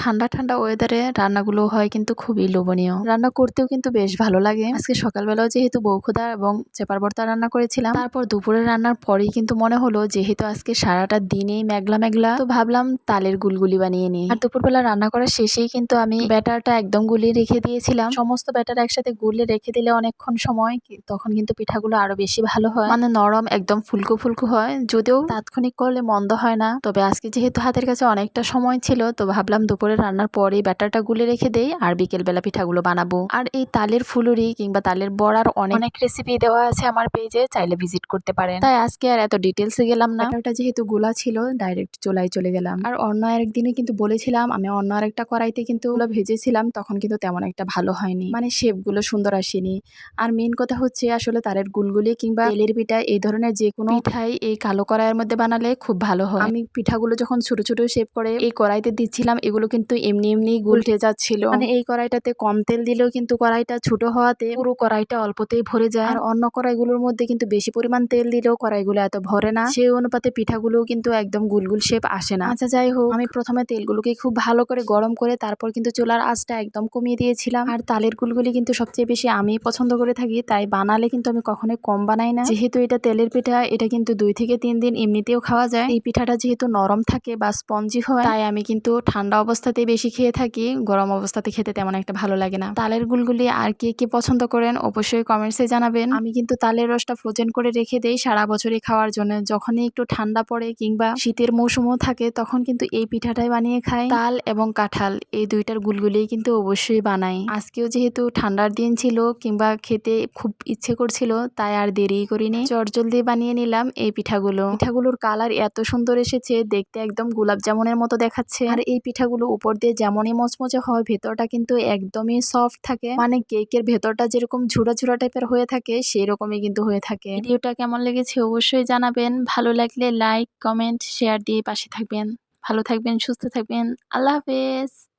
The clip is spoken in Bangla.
ঠান্ডা ঠান্ডা ওয়েদারে রান্নাগুলো হয় কিন্তু খুবই লোভনীয়। রান্না করতেও কিন্তু বেশ ভালো লাগে। আজকে সকালবেলাও যেহেতু বৌখুদা এবং চেপার ভর্তা রান্না করেছিলাম, তারপর দুপুরে রান্নার পরেই কিন্তু মনে হলো যেহেতু আজকে সারাটা দিনেই মেঘলা মেঘলা, তো ভাবলাম তালের গুলগুলি বানিয়ে নিই। আর দুপুরবেলা রান্না করার শেষেই কিন্তু আমি ব্যাটারটা একদম গুলিয়ে রেখে দিয়েছিলাম। সমস্ত ব্যাটার একসাথে গুলে রেখে দিলে অনেকক্ষণ সময়, তখন কিন্তু পিঠাগুলো আরও বেশি ভালো হয়। মানে নরম, একদম ফুলকো ফুলকো হয়। যদিও তাৎক্ষণিক করলে মন্দ হয় না, তবে আজকে যেহেতু হাতের কাছে অনেকটা সময় ছিল, তো ভাবলাম দুপুরে রান্নার পরে ব্যাটারটা গুলে রেখে দেই আর বিকেল বেলা পিঠাগুলো বানাবো। আর এই তালের ফুলুরি কিংবা তালের বড়ার অনেক অনেক রেসিপি দেওয়া আছে আমার পেজে চাইলে ভিজিট করতে পারেন। তাই আজকে আর এত ডিটেলসে গেলাম না। ব্যাটারটা যেহেতু গোলা ছিল ডাইরেক্ট চুলায় চলে গেলাম। আর অন্য আরেকদিনে কিন্তু বলেছিলাম আমি অন্য আরেকটা কড়াইতে কিন্তু ওগুলো ভেজেছিলাম তখন কিন্তু তেমন একটা ভালো হয়নি। মানে শেপগুলো সুন্দর আসেনি। আর মেন কথা হচ্ছে আসলে তারের গুলগুলি কিংবা তেলের পিঠা এই ধরনের যে কোনো পিঠাই এই কালো কড়াইয়ের মধ্যে বানালে খুব ভালো হয়। আমি পিঠাগুলো যখন ছোট ছোট শেপ করে এই কড়াইতে দিচ্ছিলাম এগুলো কিন্তু এমনি এমনি গুলটে যাচ্ছিল। মানে এই কড়াইটাতে কম তেল দিলেও কিন্তু কড়াইটা ছোট হওয়াতে পুরো কড়াইটা অল্পতেই ভরে যায়। আর অন্য কড়াইগুলোর মধ্যে কিন্তু বেশি পরিমাণ তেল দিলেও কড়াইগুলো এত ভরে না। সেই অনুপাতে পিঠাগুলো কিন্তু একদম গুলগুল শেপ আসে না। আচ্ছা যাই হোক। আমি প্রথমে তেলগুলোকে খুব ভালো করে গরম করে তারপর কিন্তু চুলার আঁচটা একদম কমিয়ে দিয়েছিলাম। আর তালের গুলগুলি কিন্তু সবচেয়ে বেশি আমি পছন্দ করে থাকি তাই বানালে কিন্তু আমি কখনোই কম বানাই না। যেহেতু এটা তেলের পিঠা এটা কিন্তু দুই থেকে তিন দিন এমনিতেও খাওয়া যায়। এই পিঠাটা যেহেতু নরম থাকে বা স্পঞ্জি হয় তাই আমি কিন্তু ঠান্ডা অবস্থাতেই বেশি খেয়ে থাকি, গরম অবস্থাতে খেতে তেমন একটা ভালো লাগে না। তালের গুলগুলি আর কে কে পছন্দ করেন অবশ্যই কমেন্টসে জানাবেন। আমি কিন্তু তালের রসটা ফ্রোজেন করে রেখে দেই সারা বছরই খাওয়ার জন্য। যখনই একটু ঠান্ডা পড়ে কিংবা শীতের মৌসুমও থাকে, তখন কিন্তু এই পিঠাটাই বানিয়ে খাই। তাল এবং কাঁঠাল এই দুইটার গুলগুলি কিন্তু অবশ্যই বানাই। আজকেও যেহেতু ঠান্ডার দিন ছিল কিংবা খেতে খুব ইচ্ছে করছিল, তাই আর দেরি করিনি। চটজলদি বানিয়ে নিলাম এই পিঠাগুলো। পিঠাগুলোর কালার এত সুন্দর এসেছে, দেখতে একদম গোলাপ জামুনের মতো দেখাচ্ছে। আর এই পিঠাগুলো উপর দিয়ে যেমনই মচমচে হয়, ভেতরটা কিন্তু একদমই সফট থাকে। মানে কেকের ভেতরটা যেরকম ঝুড়া ঝুড়া টাইপের হয়ে থাকে সেই রকমই কিন্তু হয়ে থাকে। ভিডিওটা কেমন লেগেছে অবশ্যই জানাবেন। ভালো লাগলে লাইক কমেন্ট শেয়ার দিয়ে পাশে থাকবেন। ভালো থাকবেন, সুস্থ থাকবেন। আল্লাহ হাফেজ!